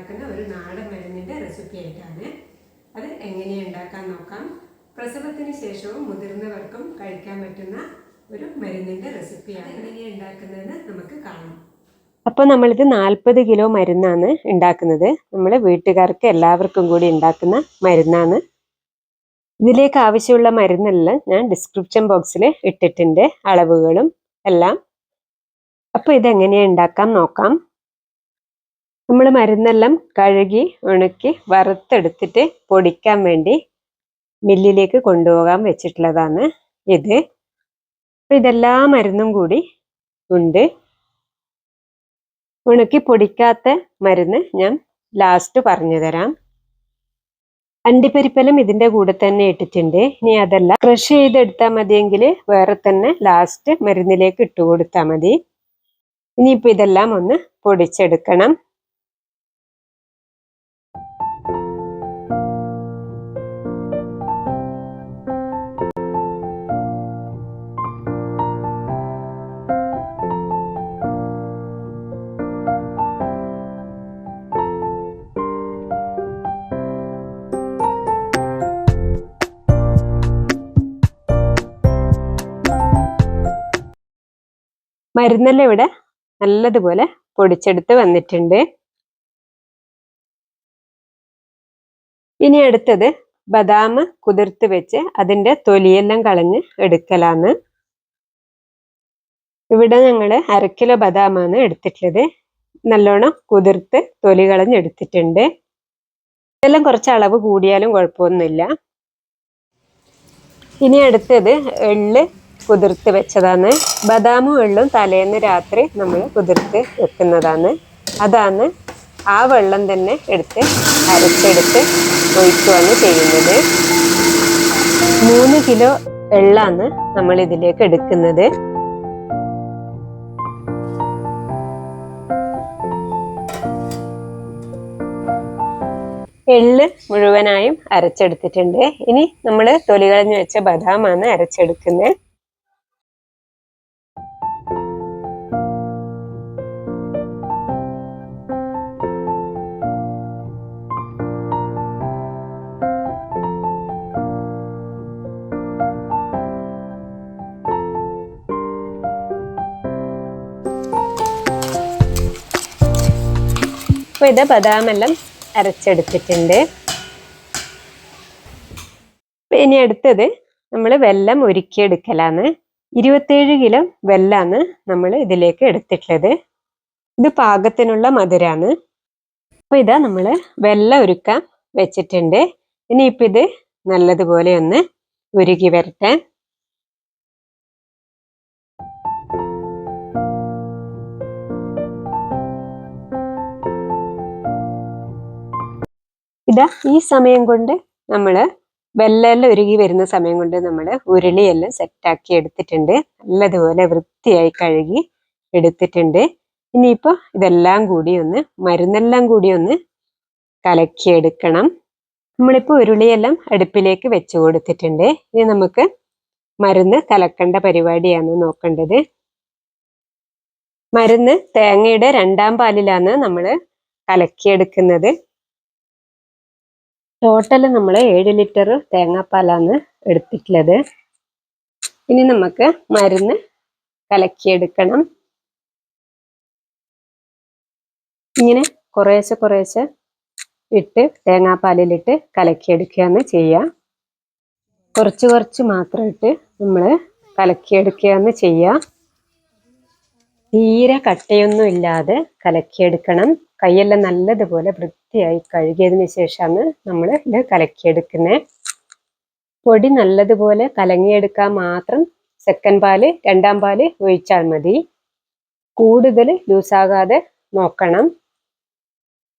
ഉണ്ടാക്കുന്ന ഒരു നാടൻ മരുന്നിന്റെ റെസിപ്പി ആയിട്ടാണ് അത് എങ്ങനെ ഉണ്ടാക്കാൻ നോക്കാം. പ്രസവത്തിന് ശേഷവും മുതിർന്നവർക്കും കഴിക്കാൻ പറ്റുന്ന ഒരു മരുന്നിന്റെ റെസിപ്പിയാണ് എങ്ങനെ ഉണ്ടാക്കുന്നതെന്ന് നമുക്ക് കാണാം. അപ്പോൾ നമ്മളിത് നാൽപ്പത് കിലോ മരുന്നാണ് ഉണ്ടാക്കുന്നത്. നമ്മൾ വീട്ടുകാർക്ക് എല്ലാവർക്കും കൂടി ഉണ്ടാക്കുന്ന മരുന്നാണ്. ഇതിലേക്ക് ആവശ്യമുള്ള മരുന്നെല്ലാം ഞാൻ ഡിസ്ക്രിപ്ഷൻ ബോക്സിൽ ഇട്ടിട്ടുണ്ട്. അളവുകളും എല്ലാം. അപ്പോൾ ഇതെങ്ങനെയാണ് ഉണ്ടാക്കാം നോക്കാം. നമ്മൾ മരുന്നെല്ലാം കഴുകി ഉണക്കി വറുത്തെടുത്തിട്ട് പൊടിക്കാൻ വേണ്ടി മില്ലിലേക്ക് കൊണ്ടുപോകാൻ വെച്ചിട്ടുള്ളതാണ് ഇത്. ഇതെല്ലാ മരുന്നും കൂടി ഉണ്ട്. ഉണക്കി പൊടിക്കാത്ത മരുന്ന് ഞാൻ ലാസ്റ്റ് പറഞ്ഞു തരാം. അണ്ടിപ്പരിപ്പലം ഇതിന്റെ കൂടെ തന്നെ ഇട്ടിട്ടുണ്ട്. ഇനി അതല്ല ക്രഷ് ചെയ്തെടുത്താൽ മതിയെങ്കിൽ വേറെ തന്നെ ലാസ്റ്റ് മരുന്നിലേക്ക് ഇട്ട് കൊടുത്താൽ മതി. ഇനിയിപ്പോൾ ഇതെല്ലാം ഒന്ന് പൊടിച്ചെടുക്കണം. മരുന്നെല്ലാം ഇവിടെ? നല്ലതുപോലെ പൊടിച്ചെടുത്ത് വന്നിട്ടുണ്ട്. ഇനി അടുത്തത് ബദാം കുതിർത്ത് വെച്ച് അതിന്റെ തൊലിയെല്ലാം കളഞ്ഞ് എടുക്കലാന്ന് ഇവിടെ ഞങ്ങൾ അര കിലോ ബദാമാണ് എടുത്തിട്ടുള്ളത്. നല്ലോണം കുതിർത്ത് തൊലി കളഞ്ഞെടുത്തിട്ടുണ്ട്. ഇതെല്ലാം കുറച്ച് അളവ് കൂടിയാലും കുഴപ്പമൊന്നുമില്ല. ഇനി അടുത്തത് എള്ള് കുതിർത്ത് വെച്ചതാണ്. ബദാമും വെള്ളവും തലേന്ന് രാത്രി നമ്മൾ കുതിർത്ത് വെക്കുന്നതാണ്. അതാണ് ആ വെള്ളം തന്നെ എടുത്ത് അരച്ചെടുത്ത് ഒഴിക്കുകയാണ് ചെയ്യുന്നത്. മൂന്ന് കിലോ വെള്ളമാണ് നമ്മൾ ഇതിലേക്ക് എടുക്കുന്നത്. എള്ള് മുഴുവനായും അരച്ചെടുത്തിട്ടുണ്ട്. ഇനി നമ്മൾ തൊലി കളഞ്ഞു വെച്ച ബദാമാണ് അരച്ചെടുക്കുന്നത്. അപ്പൊ ഇത് ബദാമെല്ലാം അരച്ചെടുത്തിട്ടുണ്ട്. ഇനി അടുത്തത് നമ്മൾ വെല്ലം ഒരുക്കിയെടുക്കലാണ് ഇരുപത്തേഴ് കിലോ വെല്ലാണ് നമ്മൾ ഇതിലേക്ക് എടുത്തിട്ടുള്ളത്. ഇത് പാകത്തിനുള്ള മധുരാണ്. അപ്പൊ ഇതാ നമ്മൾ വെല്ലം ഒരുക്കാൻ വെച്ചിട്ടുണ്ട്. ഇനിയിപ്പോ ഇത് നല്ലതുപോലെ ഒന്ന് ഉരുകി വരട്ടെ. ഇതാ ഈ സമയം കൊണ്ട് നമ്മൾ വെല്ലെല്ലാം ഉരുകി വരുന്ന സമയം കൊണ്ട് നമ്മൾ ഉരുളിയെല്ലാം സെറ്റാക്കി എടുത്തിട്ടുണ്ട്. നല്ലതുപോലെ വൃത്തിയായി കഴുകി എടുത്തിട്ടുണ്ട്. ഇനിയിപ്പോൾ ഇതെല്ലാം കൂടി ഒന്ന് മരുന്നെല്ലാം കൂടി ഒന്ന് കലക്കിയെടുക്കണം നമ്മളിപ്പോൾ ഉരുളിയെല്ലാം അടുപ്പിലേക്ക് വെച്ചു കൊടുത്തിട്ടുണ്ട്. ഇനി നമുക്ക് മരുന്ന് കലക്കേണ്ട പരിപാടിയാണ് നോക്കേണ്ടത്. മരുന്ന് തേങ്ങയുടെ രണ്ടാം പാലിലാണ് നമ്മൾ കലക്കിയെടുക്കുന്നത്. ടോട്ടൽ നമ്മൾ ഏഴ് ലിറ്റർ തേങ്ങാപ്പാലാണ് എടുത്തിട്ടുള്ളത്. ഇനി നമുക്ക് മരുന്ന് കലക്കിയെടുക്കണം. ഇങ്ങനെ കുറേശ്ശെ കുറേശ്ശെ ഇട്ട് തേങ്ങാപ്പാലിലിട്ട് കലക്കിയെടുക്കുകയാണ് ചെയ്യുക. കുറച്ച് കുറച്ച് മാത്രം ഇട്ട് നമ്മൾ കലക്കിയെടുക്കുകയാണ് ചെയ്യുക. തീരെ കട്ടയൊന്നും ഇല്ലാതെ കലക്കിയെടുക്കണം. കൈയെല്ലാം നല്ലതുപോലെ വൃത്തിയായി കഴുകിയതിന് ശേഷമാണ് നമ്മൾ ഇത് കലക്കിയെടുക്കുന്നത് പൊടി നല്ലതുപോലെ കലങ്ങിയെടുക്കാൻ മാത്രം സെക്കൻഡ് പാൽ രണ്ടാം പാൽ ഒഴിച്ചാൽ മതി. കൂടുതൽ ലൂസാകാതെ നോക്കണം.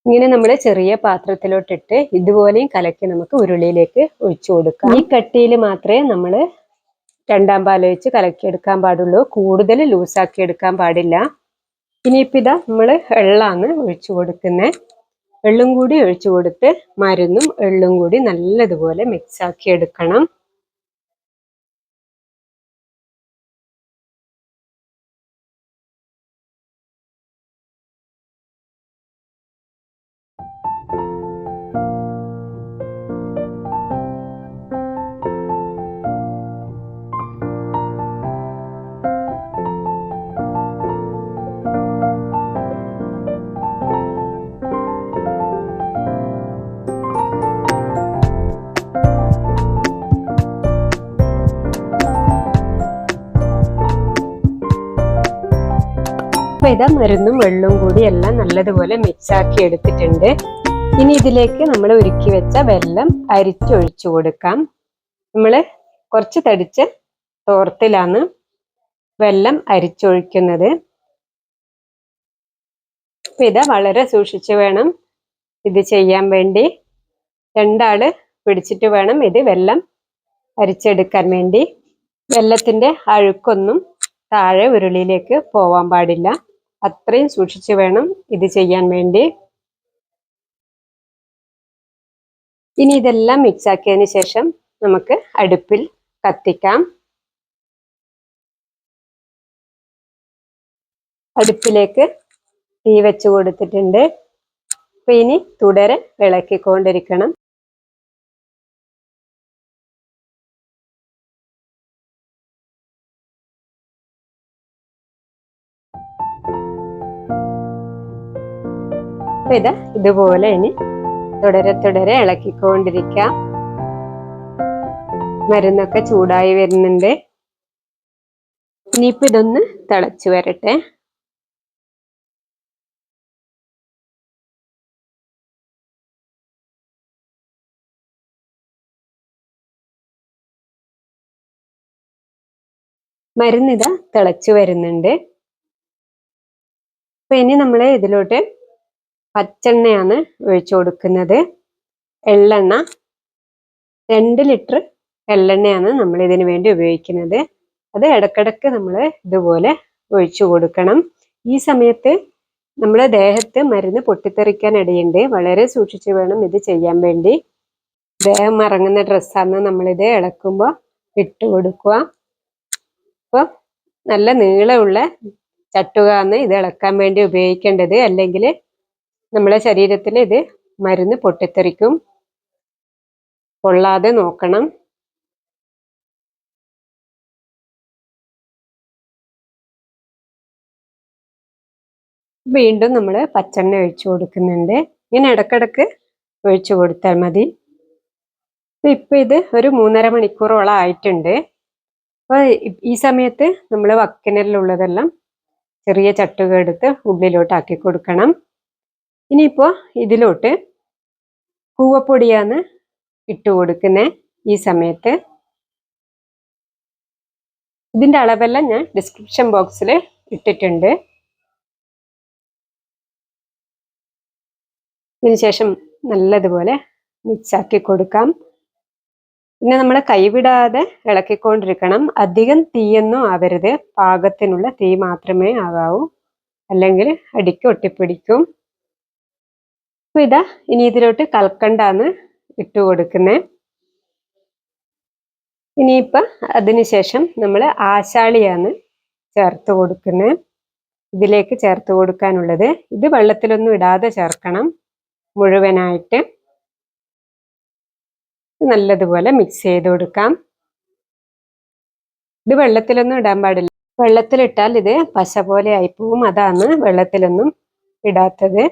ഇങ്ങനെ നമ്മൾ ചെറിയ പാത്രത്തിലോട്ടിട്ട് ഇതുപോലെയും കലക്കി നമുക്ക് ഉരുളിയിലേക്ക് ഒഴിച്ചു കൊടുക്കാം. ഈ കട്ടിയിൽ മാത്രമേ നമ്മൾ രണ്ടാം പാൽ ഒഴിച്ച് കലക്കിയെടുക്കാൻ പാടുള്ളൂ. കൂടുതൽ ലൂസാക്കി എടുക്കാൻ പാടില്ല. ഇനിയിപ്പോൾ ഇതാ നമ്മൾ എള്ളാണ് ഒഴിച്ചു കൊടുക്കുന്നത് എള്ളും കൂടി ഒഴിച്ചു കൊടുത്ത് മരുന്നും എള്ളും കൂടി നല്ലതുപോലെ മിക്സാക്കി എടുക്കണം. ഇതാ മരുന്നും വെള്ളവും കൂടി എല്ലാം നല്ലതുപോലെ മിക്സ് ആക്കി എടുത്തിട്ടുണ്ട്. ഇനി ഇതിലേക്ക് നമ്മൾ ഒരുക്കി വെച്ച വെള്ളം അരിച്ചൊഴിച്ചു കൊടുക്കാം. നമ്മൾ കുറച്ച് തടിച്ച് തോർത്തിലാണ് വെള്ളം അരിച്ചൊഴിക്കുന്നത്. ഇത് വളരെ സൂക്ഷിച്ചു വേണം ഇത് ചെയ്യാൻ വേണ്ടി. രണ്ടാൾ പിടിച്ചിട്ട് വേണം ഇത് വെള്ളം അരിച്ചെടുക്കാൻ വേണ്ടി. വെള്ളത്തിന്റെ അഴുക്കൊന്നും താഴെ ഉരുളിയിലേക്ക് പോവാൻ പാടില്ല. അത്രയും സൂക്ഷിച്ചു വേണം ഇത് ചെയ്യാൻ വേണ്ടി. ഇനി ഇതെല്ലാം മിക്സ് ആക്കിയതിന് ശേഷം നമുക്ക് അടുപ്പിൽ കത്തിക്കാം. അടുപ്പിലേക്ക് തീ വെച്ച് കൊടുത്തിട്ടുണ്ട്. അപ്പൊ ഇനി തുടരെ ഇളക്കിക്കൊണ്ടിരിക്കണം. അപ്പൊ ഇത് ഇതുപോലെ ഇനി തുടരെ തുടരെ ഇളക്കിക്കൊണ്ടിരിക്കാം. മരുന്നൊക്കെ ചൂടായി വരുന്നുണ്ട്. ഇനിയിപ്പോ ഇതൊന്ന് തിളച്ചു വരട്ടെ. മരുന്നിത തിളച്ചു വരുന്നുണ്ട്. അപ്പൊ ഇനി നമ്മൾ ഇതിലോട്ട് പച്ചെണ്ണയാണ് ഒഴിച്ചു കൊടുക്കുന്നത്. എള്ളെണ്ണ രണ്ട് ലിറ്റർ എള്ളെണ്ണയാണ് നമ്മൾ ഇതിനു വേണ്ടി ഉപയോഗിക്കുന്നത്. അത് ഇടക്കിടക്ക് നമ്മൾ ഇതുപോലെ ഒഴിച്ചു കൊടുക്കണം. ഈ സമയത്ത് നമ്മുടെ ദേഹത്ത് മരുന്ന് പൊട്ടിത്തെറിക്കാൻ ഇടയുണ്ട്. വളരെ സൂക്ഷിച്ച് വേണം ഇത് ചെയ്യാൻ വേണ്ടി. ദേഹം ഇറങ്ങുന്ന ഡ്രസ്സാണ് നമ്മളിത് ഇളക്കുമ്പോൾ ഇട്ട് കൊടുക്കുക. അപ്പോൾ നല്ല നീളമുള്ള ചട്ടുകാന്ന് ഇത് ഇളക്കാൻ വേണ്ടി ഉപയോഗിക്കേണ്ടത്. അല്ലെങ്കിൽ നമ്മളെ ശരീരത്തിൽ ഇത് മരുന്ന് പൊട്ടിത്തെറിക്കും. കൊള്ളാതെ നോക്കണം. വീണ്ടും നമ്മൾ പച്ചെണ്ണ ഒഴിച്ചു കൊടുക്കുന്നുണ്ട്. ഇങ്ങനെ ഇടക്കിടക്ക് ഒഴിച്ചു കൊടുത്താൽ മതി. ഇപ്പം ഇത് ഒരു മൂന്നര മണിക്കൂറോളം ആയിട്ടുണ്ട്. അപ്പോൾ ഈ സമയത്ത് നമ്മൾ വക്കിനലിലുള്ളതെല്ലാം ചെറിയ ചട്ടുക എടുത്ത് ഉള്ളിലോട്ട് കൊടുക്കണം. ഇനിയിപ്പോ ഇതിലോട്ട് കൂവപ്പൊടിയാണ് ഇട്ട് കൊടുക്കുന്നത് ഈ സമയത്ത്. ഇതിന്റെ അളവെല്ലാം ഞാൻ ഡിസ്ക്രിപ്ഷൻ ബോക്സിൽ ഇട്ടിട്ടുണ്ട്. ഇതിനുശേഷം നല്ലതുപോലെ മിക്സാക്കി കൊടുക്കാം. പിന്നെ നമ്മൾ കൈവിടാതെ ഇളക്കിക്കൊണ്ടിരിക്കണം. അധികം തീയൊന്നും ആവരുത്. പാകത്തിനുള്ള തീ മാത്രമേ ആകാവൂ അല്ലെങ്കിൽ അടിക്ക് ഒട്ടിപ്പിടിക്കും. അപ്പൊ ഇതാ ഇനി ഇതിലോട്ട് കൽക്കണ്ടാന്ന് ഇട്ട് കൊടുക്കുന്നത് ഇനിയിപ്പോൾ അതിനുശേഷം നമ്മൾ ആശാളിയാണ് ചേർത്ത് കൊടുക്കുന്നത് ഇതിലേക്ക് ചേർത്ത് കൊടുക്കാനുള്ളത്. ഇത് വെള്ളത്തിലൊന്നും ഇടാതെ ചേർക്കണം മുഴുവനായിട്ട്. നല്ലതുപോലെ മിക്സ് ചെയ്ത് കൊടുക്കാം. ഇത് വെള്ളത്തിലൊന്നും ഇടാൻ പാടില്ല. വെള്ളത്തിലിട്ടാൽ ഇത് പശ പോലെ ആയിപ്പോവും അതാണ് വെള്ളത്തിലൊന്നും ഇടാത്തത്.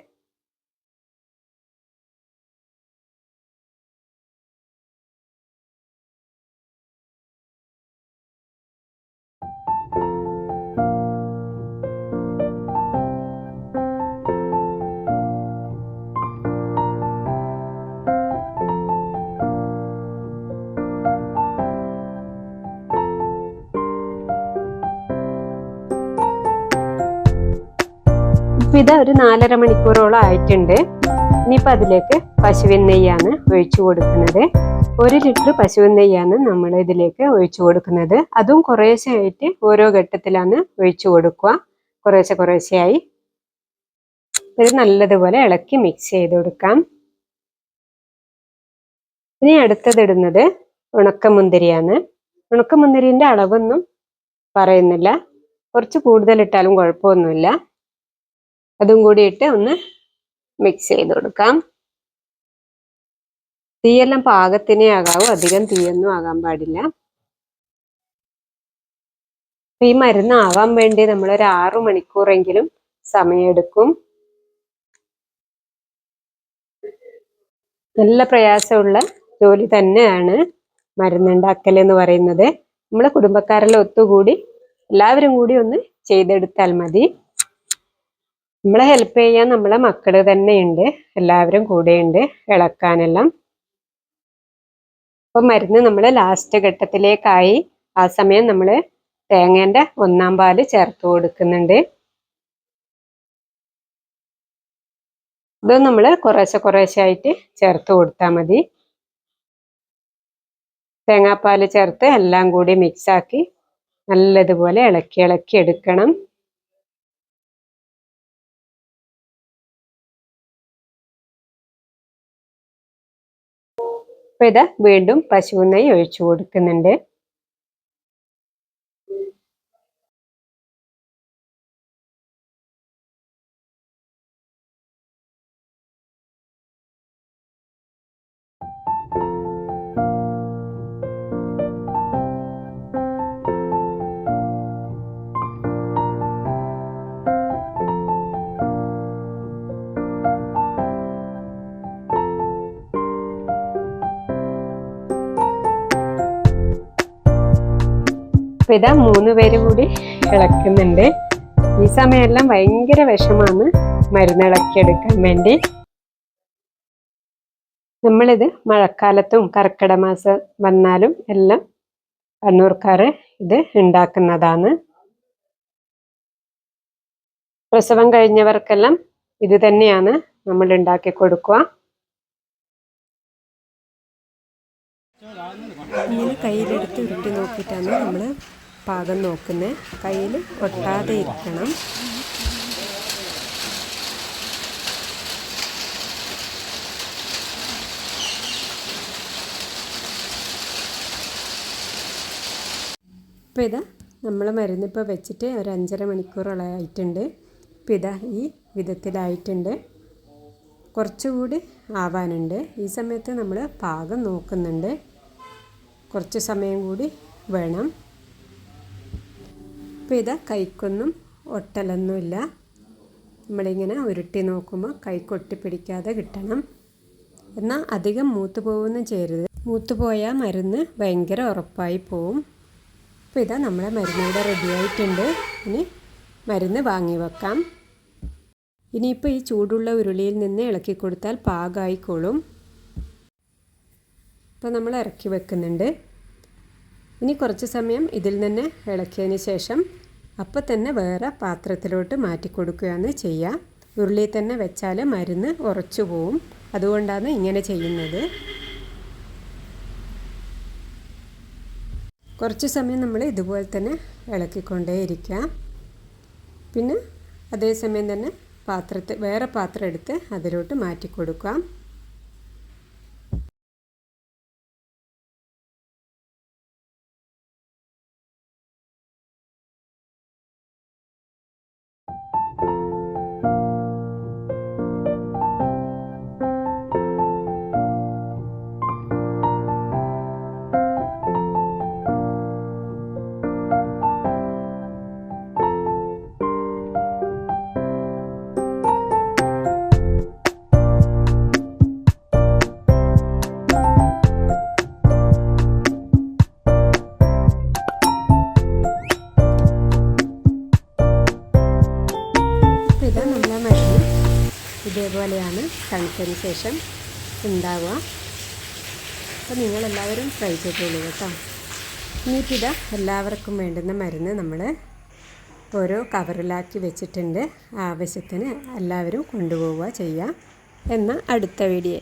ഇത് ഒരു നാലര മണിക്കൂറോളം ആയിട്ടുണ്ട്. ഇനിയിപ്പോൾ അതിലേക്ക് പശുവിൻ നെയ്യാണ് ഒഴിച്ചു കൊടുക്കുന്നത്. ഒരു ലിറ്റർ പശുവിൻ നെയ്യാണ് നമ്മൾ ഇതിലേക്ക് ഒഴിച്ചു കൊടുക്കുന്നത്. അതും കുറേശ്ശെ ആയിട്ട് ഓരോ ഘട്ടത്തിലാണ് ഒഴിച്ചു കൊടുക്കുക. കുറേശ്ശെ കുറേശ്ശെയായി ഇത് നല്ലതുപോലെ ഇളക്കി മിക്സ് ചെയ്ത് കൊടുക്കാം. ഇനി അടുത്തതിടുന്നത് ഉണക്കമുന്തിരിയാണ്. ഉണക്കമുന്തിരിന്റെ അളവൊന്നും പറയുന്നില്ല. കുറച്ച് കൂടുതൽ ഇട്ടാലും കുഴപ്പമൊന്നുമില്ല. അതും കൂടി ഇട്ട് ഒന്ന് മിക്സ് ചെയ്ത് കൊടുക്കാം. തീയെല്ലാം പാകത്തിനെ ആകാവൂ. അധികം തീയൊന്നും ആകാൻ പാടില്ല. ഈ മരുന്ന് ആവാൻ വേണ്ടി നമ്മൾ ഒരു ആറു മണിക്കൂറെങ്കിലും സമയമെടുക്കും. നല്ല പ്രയാസമുള്ള ജോലി തന്നെയാണ് മരുന്നുണ്ടാക്കൽ എന്ന് പറയുന്നത്. നമ്മളെ കുടുംബക്കാരെല്ലാം ഒത്തുകൂടി എല്ലാവരും കൂടി ഒന്ന് ചെയ്തെടുത്താൽ മതി. നമ്മളെ ഹെൽപ്പ് ചെയ്യാൻ നമ്മളെ മക്കൾ തന്നെയുണ്ട്. എല്ലാവരും കൂടെയുണ്ട് ഇളക്കാനെല്ലാം. അപ്പോൾ മരുന്ന് നമ്മൾ ലാസ്റ്റ് ഘട്ടത്തിലേക്കായി. ആ സമയം നമ്മൾ തേങ്ങേന്റെ ഒന്നാം പാൽ ചേർത്ത് കൊടുക്കുന്നുണ്ട്. ഇത് നമ്മൾ കുറേശ്ശെ കുറേശ്ശെ ആയിട്ട് ചേർത്ത് കൊടുത്താൽ മതി. തേങ്ങാപ്പാൽ ചേർത്ത് എല്ലാം കൂടി മിക്സാക്കി നല്ലതുപോലെ ഇളക്കി ഇളക്കി എടുക്കണം. അപ്പൊ ഇത് വീണ്ടും പശു ഒഴിച്ചു കൊടുക്കുന്നുണ്ട്. അപ്പൊ ഇതാ മൂന്ന് പേര് കൂടി ഇളക്കുന്നുണ്ട്. ഈ സമയമെല്ലാം ഭയങ്കര വിഷമാണ് മരുന്ന് ഇളക്കിയെടുക്കാൻ വേണ്ടി. നമ്മളിത് മഴക്കാലത്തും കർക്കിട മാസം വന്നാലും എല്ലാം കണ്ണൂർക്കാർ ഇത് ഉണ്ടാക്കുന്നതാണ്. പ്രസവം കഴിഞ്ഞവർക്കെല്ലാം ഇത് തന്നെയാണ് നമ്മൾ ഉണ്ടാക്കി കൊടുക്കുക. ഇങ്ങനെ കയ്യിലെടുത്ത് ഉരുട്ടി നോക്കിയിട്ടാണ് നമ്മൾ പാകം നോക്കുന്നത് കയ്യിൽ ഒട്ടാതെ ഇരിക്കണം. ഇപ്പം ഇതാ നമ്മൾ മരുന്നിപ്പോൾ വെച്ചിട്ട് ഒരു അഞ്ചര മണിക്കൂറോളം ആയിട്ടുണ്ട്. ഇപ്പോൾ ഇതാ ഈ വിധത്തിലായിട്ടുണ്ട്. കുറച്ചുകൂടി ആവാനുണ്ട്. ഈ സമയത്ത് നമ്മൾ പാകം നോക്കുന്നുണ്ട്. കുറച്ച് സമയം കൂടി വേണം. അപ്പോൾ ഇതാ കൈക്കൊന്നും ഒട്ടലൊന്നുമില്ല. നമ്മളിങ്ങനെ ഉരുട്ടി നോക്കുമ്പോൾ കൈക്കൊട്ടി പിടിക്കാതെ കിട്ടണം. എന്നാൽ അധികം മൂത്ത് പോകുന്നു ചേരുത് മൂത്ത് പോയാൽ മരുന്ന് ഭയങ്കര ഉറപ്പായി പോവും. അപ്പോൾ ഇതാ നമ്മളെ മരുന്ന് ഇവിടെ റെഡി ആയിട്ടുണ്ട്. ഇനി മരുന്ന് വാങ്ങി വെക്കാം. ഇനിയിപ്പോൾ ഈ ചൂടുള്ള ഉരുളിയിൽ നിന്ന് ഇളക്കി കൊടുത്താൽ പാകമായിക്കോളും ഇപ്പോൾ നമ്മൾ ഇറക്കി വെക്കുന്നുണ്ട്. ഇനി കുറച്ച് സമയം ഇതിൽ നിന്ന് ഇളക്കിയതിന് ശേഷം അപ്പം തന്നെ വേറെ പാത്രത്തിലോട്ട് മാറ്റി കൊടുക്കുകയാണ് ചെയ്യുക ഉരുളിയിൽ തന്നെ വെച്ചാൽ മരുന്ന് ഉറച്ചു പോവും. അതുകൊണ്ടാണ് ഇങ്ങനെ ചെയ്യുന്നത്. കുറച്ച് സമയം നമ്മൾ ഇതുപോലെ തന്നെ ഇളക്കിക്കൊണ്ടേയിരിക്കുക പിന്നെ അതേസമയം തന്നെ പാത്രത്തെ വേറെ പാത്രം എടുത്ത് അതിലോട്ട് മാറ്റി കൊടുക്കാം. ഇതേപോലെയാണ് തണുത്തതിന് ശേഷം ഉണ്ടാവുക. അപ്പോൾ നിങ്ങളെല്ലാവരും ട്രൈ ചെയ്തോളൂ കേട്ടോ. ഇനിയിപ്പോൾ എല്ലാവർക്കും വേണ്ടുന്ന മരുന്ന് നമ്മൾ ഓരോ കവറിലാക്കി വെച്ചിട്ടുണ്ട്. ആവശ്യത്തിന് എല്ലാവരും കൊണ്ടുപോവുക ചെയ്യുക. എന്ന അടുത്ത വീഡിയോ